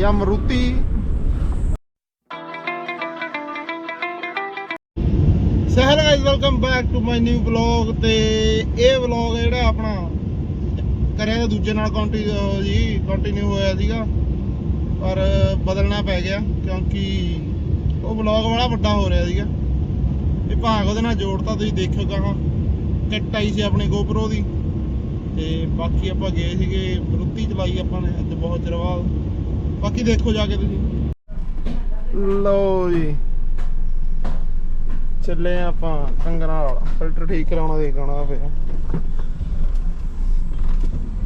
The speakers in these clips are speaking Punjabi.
ਚੱਲਿਆ Maruti Sahil guys welcome back to my new vlog ਤੇ ਇਹ ਵਲੌਗ ਜਿਹੜਾ ਆਪਣਾ ਕਰਿਆ ਦੂਜੇ ਨਾਲ ਕੰਟੀਨਿਊ ਜੀ ਕੰਟੀਨਿਊ ਹੋਇਆ ਸੀਗਾ। ਪਰ ਬਦਲਣਾ ਪੈ ਗਿਆ ਕਿਉਂਕਿ ਉਹ ਵਲੌਗ ਬੜਾ ਵੱਡਾ ਹੋ ਰਿਹਾ ਸੀਗਾ। ਇਹ ਭਾਗ ਉਹਦੇ ਨਾਲ ਜੋੜਤਾ, ਤੁਸੀਂ ਦੇਖਿਓ ਕਹਾਂ ਕਿੱਟ ਆਈ ਸੀ ਆਪਣੀ GoPro ਦੀ। ਤੇ ਬਾਕੀ ਆਪਾਂ ਗਏ ਸੀਗੇ ਮਰੂਤੀ ਚਲਾਈ ਆਪਾਂ ਨੇ, ਅੱਜ ਬਹੁਤ ਚਿਰ ਬਾਅਦ। ਬਾਕੀ ਦੇਖੋ ਜਾ ਕੇ ਤੁਸੀਂ। ਲਓ ਜੀ। ਚੱਲੇ ਆਪਾਂ ਕੰਗਣਾ ਵਾਲਾ। ਫਿਲਟਰ ਠੀਕ ਕਰਾਉਣਾ, ਦੇਖਣਾ ਫਿਰ।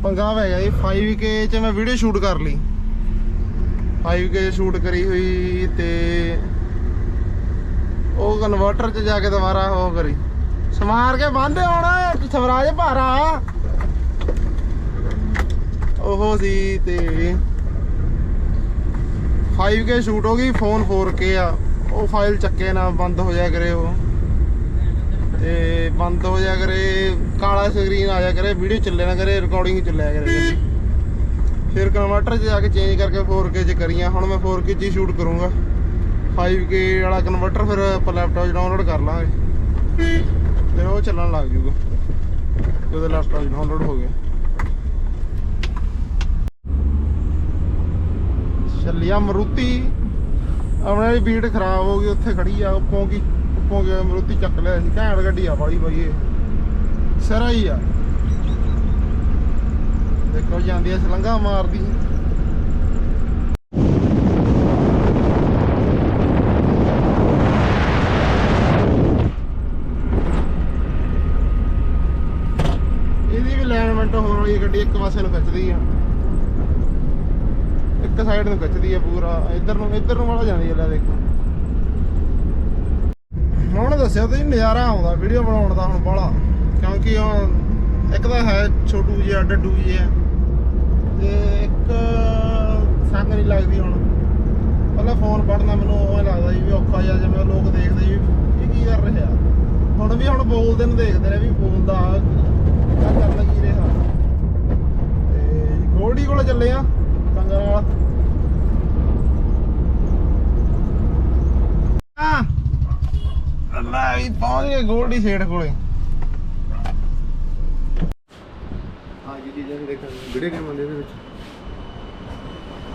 ਪੰਗਾ ਪੈ ਗਿਆ ਜੀ। 5K ਚ ਮੈਂ ਵੀਡੀਓ ਸ਼ੂਟ ਕਰ ਲਈ। 5K ਸ਼ੂਟ ਕਰੀ ਹੋਈ ਤੇ ਉਹ ਕਨਵਰਟਰ ਚ ਜਾ ਕੇ ਦੁਬਾਰਾ ਉਹ ਕਰੀ। ਸਮਾਰ ਕੇ ਬੰਦੇ ਹੁਣ, ਸਵਰਾਜ ਭਾਰਾ। ਉਹ ਸੀ ਤੇ 5K ਸ਼ੂਟ ਹੋ ਗਈ ਫੋਨ 4K ਆ। ਉਹ ਫਾਈਲ ਚੱਕੇ ਨਾ, ਬੰਦ ਹੋ ਜਾ ਕਰੇ ਉਹ। ਤੇ ਬੰਦ ਹੋ ਜਾ ਕਰੇ, ਕਾਲਾ ਸਕਰੀਨ ਆ ਜਾ ਕਰੇ ਵੀਡੀਓ ਚੱਲੇ ਨਾ ਕਰੇ ਰਿਕਾਰਡਿੰਗ ਚੱਲਿਆ ਕਰੇ। ਫਿਰ ਕਨਵਰਟਰ 'ਚ ਜਾ ਕੇ ਚੇਂਜ ਕਰਕੇ 4K 'ਚ ਕਰੀਆਂ। ਹੁਣ ਮੈਂ 4K 'ਚ ਹੀ ਸ਼ੂਟ ਕਰੂੰਗਾ। 5K ਵਾਲਾ ਕਨਵਰਟਰ ਫਿਰ ਆਪਾਂ ਲੈਪਟਾਪ 'ਚ ਡਾਊਨਲੋਡ ਕਰ ਲਾਂਗੇ। ਫਿਰ ਉਹ ਚੱਲਣ ਲੱਗ ਜੂਗਾ। ਜਦੋਂ ਲੈਪਟਾਪ 'ਚ ਡਾਊਨਲੋਡ ਹੋ ਗਿਆ। ਚੱਲਿਆ ਮਰੂਤੀ, ਆਪਣੇ ਵਾਲੀ ਬੀਟ ਖਰਾਬ ਹੋ ਗਈ, ਉੱਥੇ ਖੜੀ ਆ ਉੱਪੋਂ ਕੀ ਉੱਪੋਂ ਗਿਆ ਮਰੂਤੀ ਚੱਕ ਲਿਆ ਸੀ, ਘੈਂਟ ਗੱਡੀ ਆ ਬਾਈ ਬਾਈ ਇਹ। ਸਰਾ ਹੀ ਆ। ਦੇਖੋ ਜਾਂਦੀ ਆ ਸਲੰਗਾ ਮਾਰਦੀ। ਇਹਦੀ ਵੀ ਅਲਾਈਨਮੈਂਟ ਹੋਣ ਵਾਲੀ ਗੱਡੀ, ਇੱਕ ਪਾਸੇ ਨੂੰ ਖਿੱਚਦੀ ਆ। ਸਾਈਡ ਨੂੰ ਖਿੱਚਦੀ ਆ ਪੂਰਾ। ਇੱਧਰ ਨੂੰ ਇੱਧਰ ਨੂੰ ਵਾਲਾ ਜਾਂਦੀ ਆ ਲੈ ਦੇਖੋ। ਹੁਣ ਦੱਸਿਆ ਤੁਸੀਂ ਨਜ਼ਾਰਾ ਆਉਂਦਾ ਵੀਡੀਓ ਬਣਾਉਣ ਦਾ ਹੁਣ ਬਾਹਲਾ ਕਿਉਂਕਿ ਹੁਣ ਇੱਕ ਤਾਂ ਹੈ ਛੋਟੂ ਜਿਹਾ ਡੱਡੂ ਜਿਹਾ ਤੇ ਇੱਕ ਸੰਗ ਨਹੀਂ ਲੱਗਦੀ ਹੁਣ। ਪਹਿਲਾਂ ਫੋਨ ਪੜਨਾ ਮੈਨੂੰ ਉਹ ਲੱਗਦਾ ਸੀ ਵੀ ਔਖਾ ਜਿਹਾ, ਜਿਵੇਂ ਲੋਕ ਦੇਖਦੇ ਸੀ ਇਹ ਕੀ ਕਰ ਰਿਹਾ। ਹੁਣ ਵੀ ਹੁਣ ਬੋਲਦੇ ਨੂੰ ਦੇਖਦੇ ਨੇ ਵੀ ਬੋਲਦਾ ਕਿਆ ਕਰ ਲੱਗੀ ਰਿਹਾ। ਤੇ ਗੋਲਡੀ ਕੋਲ ਚੱਲੇ ਆ ਕੰਗਰ ਵਾਲਾ ਆ ਅੱਲਾ ਵੀ ਪਹੁੰਚ ਗਏ ਗੋਲਡੀ ਸੇਠ ਕੋਲੇ। ਆ ਜੀ ਵੀ ਦੇਖਣ ਵੀਡੀਓ ਗੇਮ ਆਉਂਦੇ ਇਹਦੇ ਵਿੱਚ।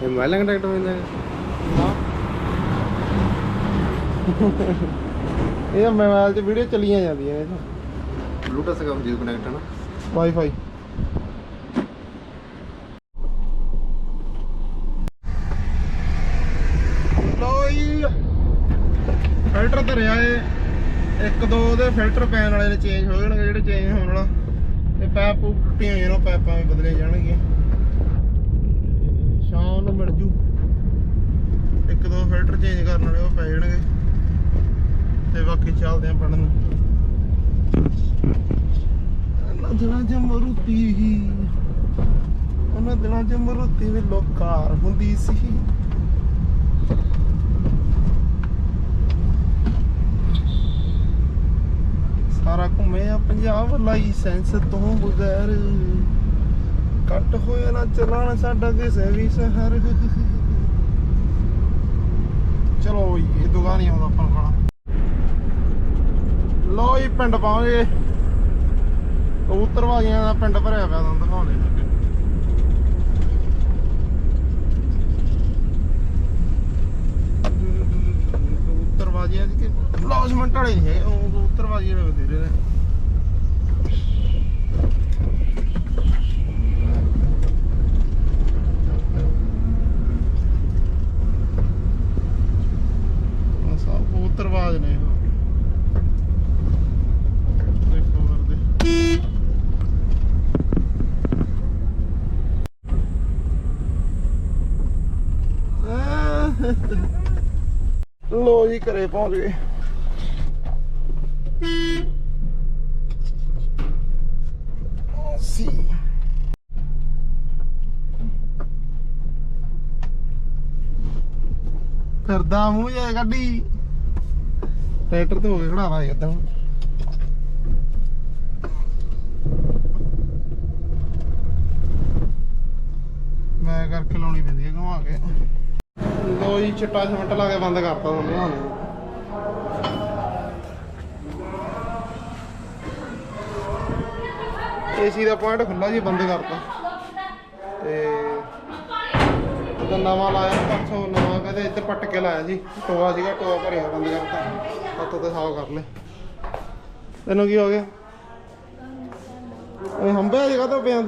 ਇਹ ਮੋਬਾਈਲ ਨਾਲ ਕੰਟੈਕਟ ਹੋ ਜਾਂਦਾ ਹੈ? ਇਹ ਮੋਬਾਈਲ 'ਚ ਵੀਡੀਓ ਚੱਲੀਆਂ ਜਾਂਦੀਆਂ ਨੇ ਇਹ ਬਲੂਟੁੱਥ ਦਾ ਜੀ ਕਨੈਕਟ ਹੈ ਨਾ? ਵਾਈਫਾਈ ਲੋ ਜੀ। ਫਿਲਟਰ ਧਰਿਆ ਏ ਇੱਕ ਦੋ ਉਹਦੇ ਫਿਲਟਰ ਪੈਣ ਵਾਲੇ ਨੇ ਚੇਂਜ ਹੋ ਜਾਣਗੇ, ਜਿਹੜੇ ਚੇਂਜ ਹੋਣ ਵਾਲਾ। ਤੇ ਪੈਪ ਪੂਪ ਟੁੱਟੀਆਂ ਹੋਈਆਂ ਨੇ ਪੈਪਾਂ ਵੀ ਬਦਲੇ ਜਾਣਗੀਆਂ। ਸ਼ਾਮ ਨੂੰ ਮਿਲ ਜੂ। ਇੱਕ ਦੋ ਫਿਲਟਰ ਚੇਂਜ ਕਰਨ ਵਾਲੇ, ਉਹ ਪੈ ਜਾਣਗੇ। ਤੇ ਬਾਕੀ ਚੱਲਦੇ ਆਂ ਪੜਨ ਨੂੰ। ਉਹਨਾਂ ਦਿਨਾਂ 'ਚ ਮਰੂਤੀ ਹੀ। ਉਹਨਾਂ ਦਿਨਾਂ 'ਚ ਮਰੂਤੀ ਵੀ ਲੋਕਾਰ ਹੁੰਦੀ ਸੀ। ਮੈਂ ਘੁੰਮਿਆ ਪੰਜਾਬ ਲਾਇਸੈਂਸ ਤੋਂ ਬਗੈਰ ਕੱਟ ਹੋਇਆ ਨਾ ਚਲਾਣ ਸਾਡਾ ਕਿਸੇ ਵੀ ਸ਼ਹਿਰ। ਚਲੋ ਇਹ ਦੁਕਾਨ ਨਹੀਂ ਆਉਂਦਾ ਆਪਾਂ ਨੂੰ ਖਾਣਾ। ਲੋ ਜੀ, ਪਿੰਡ ਪਹੁੰਚ ਗਏ। ਕਬੂਤਰਵਾਜੀਆਂ ਦਾ ਪਿੰਡ ਭਰਿਆ ਪਿਆ ਤੁਹਾਨੂੰ ਦਿਖਾਉਂਦੇ ਲੱਗੇ ਕਬੂਤਰਵਾਜੀਆਂ ਦੀ ਕਿ ਲੌਜਮੈਂਟ ਵਾਲੇ ਨਹੀਂ ਹੈ ਉਹ ਕਬੂਤਰਵਾਜੀਆਂ ਦੇ ਬਥੇਰੇ ਨੇ। ਸਭ ਨੇ ਇਹ। ਦੇਖੋ ਵਰਦੇ ਲੋ ਜੀ ਘਰੇ ਪਹੁੰਚ ਗਏ। ਸੀ। ਫਿਰਦਾ ਮੂੰਹ ਜਾ ਗੱਡੀ। ਟਰੈਕਟਰ ਤੇ ਹੋ ਕੇ ਖੜਾਵਾ ਇਦਾਂ ਮੈਂ ਕਰਕੇ ਲਾਉਣੀ ਪੈਂਦੀ ਹੈ ਘੁਮਾ ਕੇ। ਲੋ ਜੀ, ਚਿੱਟਾ ਸਿਮੈਂਟ ਲਾ ਕੇ ਬੰਦ ਕਰਤਾ ਤੁਹਾਨੂੰ ਸਾਨੂੰ ਏਸੀ ਦਾ ਪੁਆਇੰਟ ਖੁੱਲਾ ਜੀ, ਬੰਦ ਕਰਤਾ। ਤੇ ਉਹਦਾ ਨਵਾਂ ਲਾਇਆ, ਪਰਸੋਂ ਨਵਾਂ ਕਹਿੰਦੇ ਇੱਧਰ ਪੱਟ ਕੇ ਲਾਇਆ ਸੀ ਟੋਆ ਸੀਗਾ ਟੋਆ ਭਰਿਆ ਬੰਦ ਕਰਤਾ ਹੱਥ ਤੇ ਸਾਫ਼ ਕਰ ਲੈ। ਤੈਨੂੰ ਕੀ ਹੋ ਗਿਆ? ਇਹ ਹੰਬਿਆ ਜਗਾ ਤਾਂ ਪਿਆਂ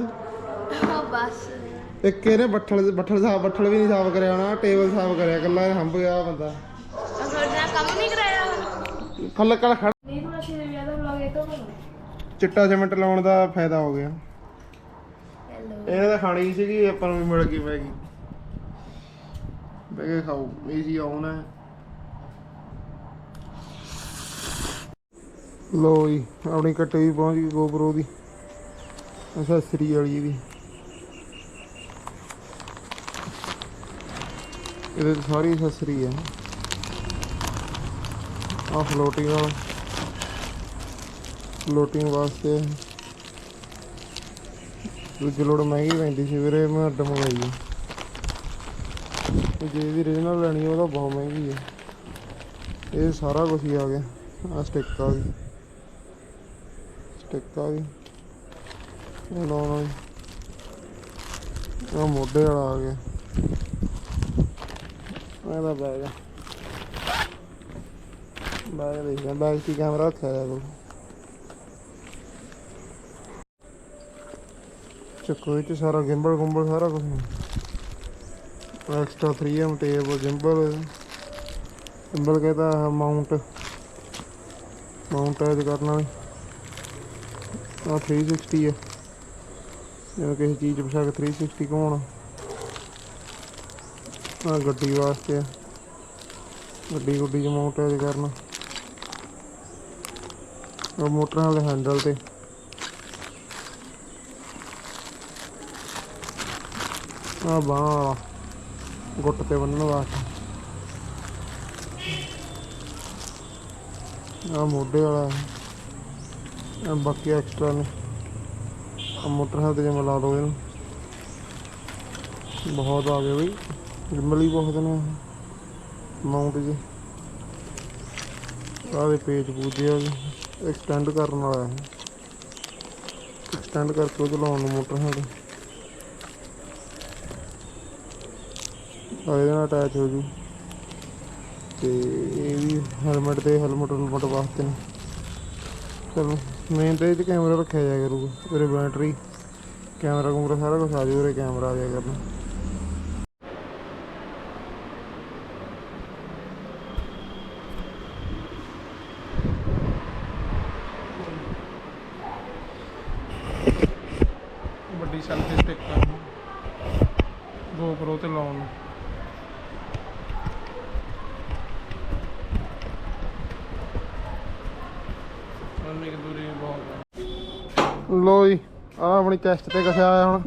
ਹਾਂ ਬਸ। ਇੱਕ ਇਹਨੇ ਬੱਠਲ ਬੱਠਲ ਸਾਫ਼ ਬੱਠਲ ਵੀ ਨਹੀਂ ਸਾਫ਼ ਕਰਿਆ ਹੋਣਾ ਟੇਬਲ ਸਾਫ਼ ਕਰਿਆ ਕੱਲਾ ਇਹ ਹੰਬ ਗਿਆ ਬੰਦਾ। ਅਸਲ ਨਾਲ ਕੰਮ ਨਹੀਂ ਕਰਾਇਆ ਕੱਲ ਕੱਲ ਖੜ ਨਹੀਂ ਥੋੜਾ ਸ਼ੇਰ ਵੀ ਆਦਾ ਵਲੌਗ ਇਹ ਤੋਂ ਕਰੋ ਚਿੱਟਾ ਸੀਮੈਂਟ ਲਾਉਣ ਦਾ ਫਾਇਦਾ ਹੋ ਗਿਆ। ਹੈਲੋ ਇਹਨੇ ਤਾਂ ਖਾਣੀ ਸੀਗੀ ਆਪਾਂ ਨੂੰ ਵੀ ਮਿਲ ਗਈ ਮੈਗੀ। ਬਹਿ ਕੇ ਖਾਓ ਏਸੀ ਆਉਣ ਹੈ। ਲੋ ਜੀ, ਆਪਣੀ ਕੱਟੇ ਵੀ ਪਹੁੰਚ ਗਈ GoPro ਦੀ। ਅਸੈਸਰੀ ਵਾਲੀ ਦੀ। ਇਹਦੇ 'ਚ ਸਾਰੀ ਅਸੈਸਰੀ ਹੈ ਆ ਫਲੋਟਿੰਗ ਵਾਲਾ। ਫਲੋਟਿੰਗ ਵਾਸਤੇ। ਦੂਜੀ ਲੋੜ ਮਹਿੰਗੀ ਪੈਂਦੀ ਸੀ ਵੀਰੇ, ਮੈਂ ਅੱਡ ਮੰਗਾਈ ਤੇ ਜੇ ਇਹਦੀ ਰੀਜਨਲ ਲੈਣੀ ਉਹਦਾ ਬਹੁਤ ਮਹਿੰਗੀ ਹੈ ਇਹ ਸਾਰਾ ਕੁਝ ਹੀ ਆ ਗਿਆ, ਆ ਸਟਿੱਕ ਆ ਗਈ। ਸਟਿੱਕ ਆ ਗਈ। ਇਹ ਲਾਉਣ ਵਾਲੀ। ਆ ਮੋਢੇ ਵਾਲਾ ਆ ਗਿਆ। ਇਹਦਾ ਬੈਗ ਬੈਗ ਦੇਖਦਾ ਬੈਗ 'ਚ ਕੈਮਰਾ ਰੱਖਿਆ ਹੋਇਆ ਕੋਲ ਚੱਕੋ, ਇਹ 'ਚ ਸਾਰਾ ਗਿੰਬਲ ਗੁੰਬਲ ਸਾਰਾ ਕੁਝ ਐਕਸਟਰਾ 3M ਟੇਪ ਗਿੰਬਲ ਜਿੰਬਲ ਕਹਿੰਦਾ ਮਾਊਂਟ ਮਾਊਂਟ ਐਡ ਕਰਨ ਆ 360 ਹੈ ਜਿਵੇਂ ਕਿਸੇ ਚੀਜ਼ ਪਿਛਾ 360 ਘੁਮਾਉਣਾ ਆ। ਗੱਡੀ ਵਾਸਤੇ ਗੱਡੀ ਗੁੱਡੀ ਚ ਮਾਊਂਟ ਐਡ ਕਰਨਾ। ਉਹ ਮੋਟਰਾਂ ਵਾਲੇ ਹੈਂਡਲ ਤੇ। ਆ ਬਾਂਹ ਗੁੱਟ ਤੇ ਬੰਨਣ ਵਾਸਤੇ। ਆ ਮੋਢੇ ਵਾਲਾ ਆ ਬਾਕੀ ਐਕਸਟਰਾ ਨੇ। ਆ ਮੋਟਰ ਹੈ ਤੇ ਜਿਵੇਂ ਲਾ ਦੋ ਇਹਨੂੰ। ਬਹੁਤ ਆ ਗਏ ਬਈ। ਗਿੰਬਲ ਬਹੁਤ ਨੇ ਮਾਊਂਟ ਜੀ। ਸਾਰੇ ਪੇਜ ਪੂਜੇ ਆ ਗਏ ਐਕਸਟੈਂਡ ਕਰਨ ਵਾਲਾ ਹੈ। ਐਕਸਟੈਂਡ ਕਰਕੇ ਉਹ ਚਲਾਉਣ ਨੂੰ ਮੋਟਰ ਹੈ ਤੇ ਆ ਇਹਦੇ ਨਾਲ ਅਟੈਚ ਹੋ ਜੂ। ਤੇ ਇਹ ਵੀ ਹੈਲਮਟ ਤੇ ਹੈਲਮਟ ਹੈਲਮਟ ਵਾਸਤੇ ਨੇ। ਚਲੋ ਮੇਨ ਤੇ ਇਹ ਕੈਮਰਾ ਰੱਖਿਆ ਜਾਇਆ ਕਰੂਗਾ, ਉਰੇ ਬੈਟਰੀ ਕੈਮਰਾ ਕੁਮਰਾ ਸਾਰਾ ਕੁਝ ਆ ਜਾਊ ਉਰੇ ਕੈਮਰਾ ਆ ਜਾਇਆ ਕਰਨਾ। ਵੱਡੀ ਸੈਲਫੀ ਸਟਿਕ ਕਰਨਾ GoPro ਤੇ ਲਾਉਣ ਨੂੰ। ਉਹਨੇ ਕਿ ਦੂਰੀ ਬਹੁਤ ਲੋ ਜੀ ਆ ਆਪਣੀ ਚੈਸਟ ਤੇ ਕਸਿਆ ਆਇਆ ਹੁਣ।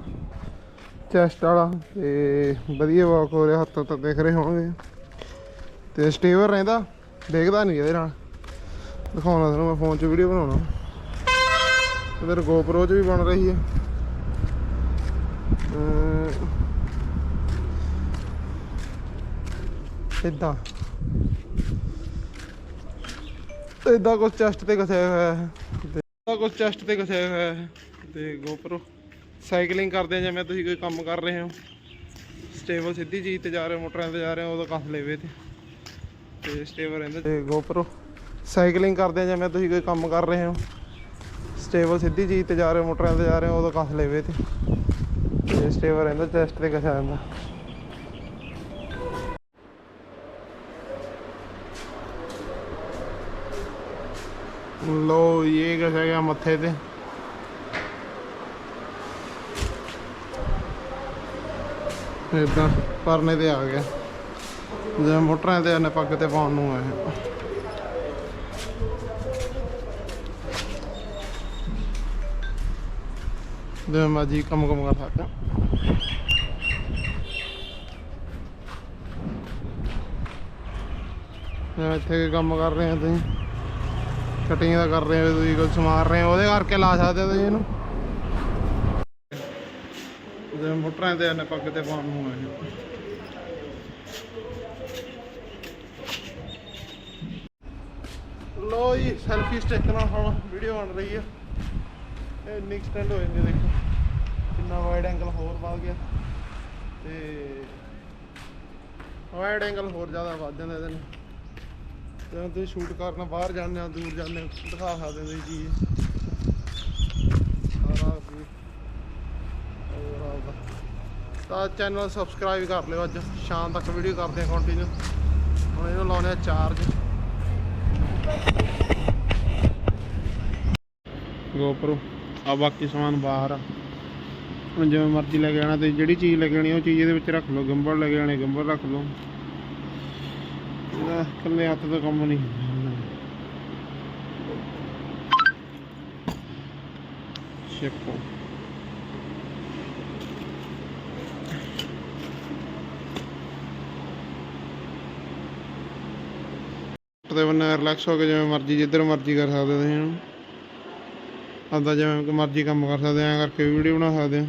ਚੈਸਟ ਵਾਲਾ, ਤੇ ਵਧੀਆ ਵਾਕ ਹੋ ਰਿਹਾ, ਹੱਥ ਤਾਂ ਦੇਖ ਰਹੇ ਹੋਣਗੇ। ਤੇ ਸਟੇਬਲ ਰਹਿੰਦਾ, ਦੇਖਦਾ ਨਹੀਂ ਇਹਦੇ ਨਾਲ। ਦਿਖਾਉਣਾ ਤੁਹਾਨੂੰ ਮੈਂ ਫੋਨ 'ਚ ਵੀਡੀਓ ਬਣਾਉਣਾ। ਇਧਰ GoPro 'ਚ ਵੀ ਬਣ ਰਹੀ ਹੈ। ਇਦਾਂ। ਇਦਾਂ ਕੁਝ ਚੈਸਟ ਤੇ ਕਸਿਆ ਹੋਇਆ ਹੈ ਤੇ ਇਦਾਂ ਕੁਝ ਚੈਸਟ ਤੇ ਕਸਿਆ ਹੋਇਆ ਹੈ ਤੇ ਗੋਪਰੋ ਸਾਈਕਲਿੰਗ ਕਰਦੇ ਜਿਵੇਂ ਤੁਸੀਂ ਕੋਈ ਕੰਮ ਕਰ ਰਹੇ ਹੋ। ਸਟੇਬਲ ਸਿੱਧੀ ਚੀਜ਼ ਤੇ ਜਾ ਰਹੇ ਹੋ, ਮੋਟਰਾਂ ਤੇ ਜਾ ਰਹੇ ਹੋ ਉਦੋਂ ਕੱਸ ਲੈਵੇ ਤੇ। ਤੇ ਸਟੇਬਲ ਰਹਿੰਦਾ। ਤੇ ਗੋਪਰੋ ਸਾਈਕਲਿੰਗ ਕਰਦੇ ਜਿਵੇਂ ਤੁਸੀਂ ਕੋਈ ਕੰਮ ਕਰ ਰਹੇ ਹੋ। ਸਟੇਬਲ ਸਿੱਧੀ ਚੀਜ਼ ਤੇ ਜਾ ਰਹੇ ਹੋ, ਮੋਟਰਾਂ ਤੇ ਜਾ ਰਹੇ ਹੋ ਉਦੋਂ ਕੱਸ ਲੈਵੇ ਤੇ। ਤੇ ਸਟੇਬਲ ਰਹਿੰਦਾ ਚੈਸਟ ਤੇ ਕਸਿਆ ਜਾਂਦਾ ਲੋ ਇਹ ਕਸਿਆ ਗਿਆ ਮੱਥੇ ਤੇ? ਇਦਾਂ ਪਰਨੇ ਤੇ ਆ ਗਿਆ। ਜਿਵੇਂ ਮੋਟਰਾਂ ਤੇ ਨੇ ਪੱਗ ਤੇ ਪਾਉਣ ਨੂੰ ਆਇਆ। ਜਿਵੇਂ ਮਰਜ਼ੀ ਕੰਮ ਕੰਮ ਕਰ ਸਕਦਾ ਇੱਥੇ ਕੰਮ ਕਰ ਰਹੇ ਆ ਤੁਸੀਂ? ਕਟਿੰਗ ਦਾ ਕਰ ਰਹੇ ਹੋ, ਤੁਸੀਂ ਕੁਝ ਸਮਾਰ ਰਹੇ ਹੋ, ਉਹਦੇ ਕਰਕੇ ਲਾ ਸਕਦੇ ਹੋ ਤੁਸੀਂ ਇਹਨੂੰ। ਜਿਵੇਂ ਮੋਟਰਾਂ ਤੇ ਨੇ ਪੱਗ ਤੇ ਪਾਉਣ ਨੂੰ ਆਏ। ਲੋ ਜੀ ਸੈਲਫੀ ਸਟਿਕ ਨਾਲ ਹੁਣ ਵੀਡੀਓ ਬਣ ਰਹੀ ਆ। ਇਹ ਇੰਨੀ ਹੋ ਜਾਂਦੀ ਦੇਖੋ। ਕਿੰਨਾ ਵਾਈਡ ਐਂਗਲ ਹੋਰ ਵੱਧ ਗਿਆ। ਤੇ ਵਾਈਡ ਐਂਗਲ ਹੋਰ ਜ਼ਿਆਦਾ ਵੱਧ ਜਾਂਦਾ ਇਹਦੇ ਨਾਲ। ਜਦੋਂ ਤੁਸੀਂ ਸ਼ੂਟ ਕਰਨ ਬਾਹਰ ਜਾਂਦੇ ਹੋ, ਦੂਰ ਜਾਂਦੇ ਹੋ, ਦਿਖਾ ਸਕਦੇ ਹੋ ਤੁਸੀਂ ਚੀਜ਼ ਸਾਰਾ ਵੀ ਤਾਂ ਚੈਨਲ ਸਬਸਕ੍ਰਾਈਬ ਕਰ ਲਿਓ ਅੱਜ। ਸ਼ਾਮ ਤੱਕ ਵੀਡੀਓ ਕਰਦੇ ਆ ਕੰਟੀਨਿਊ ਹੁਣ ਇਹਨੂੰ ਲਾਉਣੇ ਆ ਚਾਰਜ GoPro ਆ ਬਾਕੀ ਸਮਾਨ ਬਾਹਰ ਆ। ਹੁਣ ਜਿਵੇਂ ਮਰਜ਼ੀ ਲੈ ਕੇ ਆਣਾ ਤੇ ਜਿਹੜੀ ਚੀਜ਼ ਲੈ ਕੇ ਆਣੀ ਉਹ ਚੀਜ਼ ਇਹਦੇ ਵਿੱਚ ਰੱਖ ਲਓ। ਗੰਬਲ ਲੈ ਕੇ ਆਣੇ ਗੰਬਲ ਰੱਖ ਲਓ। ਇਹਦਾ ਇਕੱਲੇ ਹੱਥ ਦਾ ਕੰਮ ਨਹੀਂ। ਸ਼ਿਪੋ ਤੇ ਬੰਨਾ ਰਿਲੈਕਸ ਹੋ ਕੇ ਜਿਵੇਂ ਮਰਜ਼ੀ, ਜਿੱਧਰ ਮਰਜ਼ੀ ਕਰ ਸਕਦੇ ਤੁਸੀਂ ਇਹਨੂੰ। ਆਪਦਾ ਜਿਵੇਂ ਮਰਜ਼ੀ ਕੰਮ ਕਰ ਸਕਦੇ ਐਂ ਕਰਕੇ ਵੀਡੀਓ ਬਣਾ ਸਕਦੇ ਆ।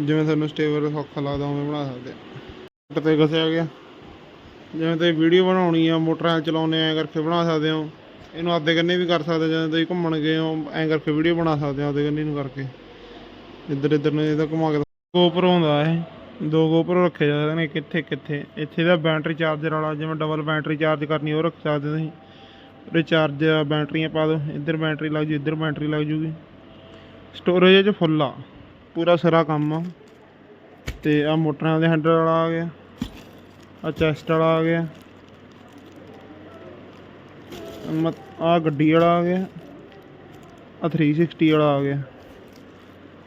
ਜਿਵੇਂ ਤੁਹਾਨੂੰ ਸਟੇਬਲ ਸੌਖਾ ਲੱਗਦਾ, ਉਵੇਂ ਬਣਾ ਸਕਦੇ ਆ। ਤੇ ਘਸਿਆ ਗਿਆ। ਜਿਵੇਂ ਤੁਸੀਂ ਵੀਡੀਓ ਬਣਾਉਣੀ ਆ ਮੋਟਰਾਂ ਚਲਾਉਣੇ ਐਂ ਕਰਕੇ ਬਣਾ ਸਕਦੇ ਹੋ। ਇਹਨੂੰ ਆਪਦੇ ਕੰਨੇ ਵੀ ਕਰ ਸਕਦੇ ਹੋ, ਜਦੋਂ ਤੁਸੀਂ ਘੁੰਮਣ ਗਏ ਹੋ ਐਂ ਕਰਕੇ ਵੀਡੀਓ ਬਣਾ ਸਕਦੇ ਹੋ ਆਪਦੇ ਕੰਨੇ ਨੂੰ ਕਰਕੇ। ਇੱਧਰ ਇੱਧਰ ਨੂੰ ਇਹਦਾ ਘੁਮਾ ਕੇ GoPro ਹੁੰਦਾ ਇਹ। ਦੋ GoPro ਰੱਖੇ ਜਾਂਦੇ ਨੇ ਕਿੱਥੇ ਕਿੱਥੇ। ਇੱਥੇ ਦਾ ਬੈਟਰੀ ਚਾਰਜਰ ਵਾਲਾ ਜਿਵੇਂ ਡਬਲ ਬੈਟਰੀ ਚਾਰਜ ਕਰਨੀ ਉਹ ਰੱਖ ਸਕਦੇ ਤੁਸੀਂ। ਰਿਚਾਰਜ ਬੈਟਰੀਆਂ ਪਾ ਦਿਓ। ਇੱਧਰ ਬੈਟਰੀ ਲੱਗ ਜੂ ਇੱਧਰ ਬੈਟਰੀ ਲੱਗ ਜੂਗੀ। ਸਟੋਰੇਜ ਚ ਫੁੱਲ ਆ। ਪੂਰਾ ਸਾਰਾ ਕੰਮ ਆ। ਤੇ ਆ ਮੋਟਰਾਂ ਦੇ ਹੈਂਡਲ ਵਾਲਾ ਆ ਗਿਆ। ਆ ਚੈਸਟ ਵਾਲਾ ਆ ਗਿਆ। ਆ ਗੱਡੀ ਵਾਲਾ ਆ ਗਿਆ। ਆ 360 ਵਾਲਾ ਆ ਗਿਆ।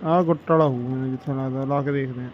ਆ ਗੁੱਟ ਵਾਲਾ ਹੋਊਗਾ ਮੈਨੂੰ ਜਿੱਥੇ ਲੱਗਦਾ, ਲਾ ਕੇ ਦੇਖਦੇ ਆ।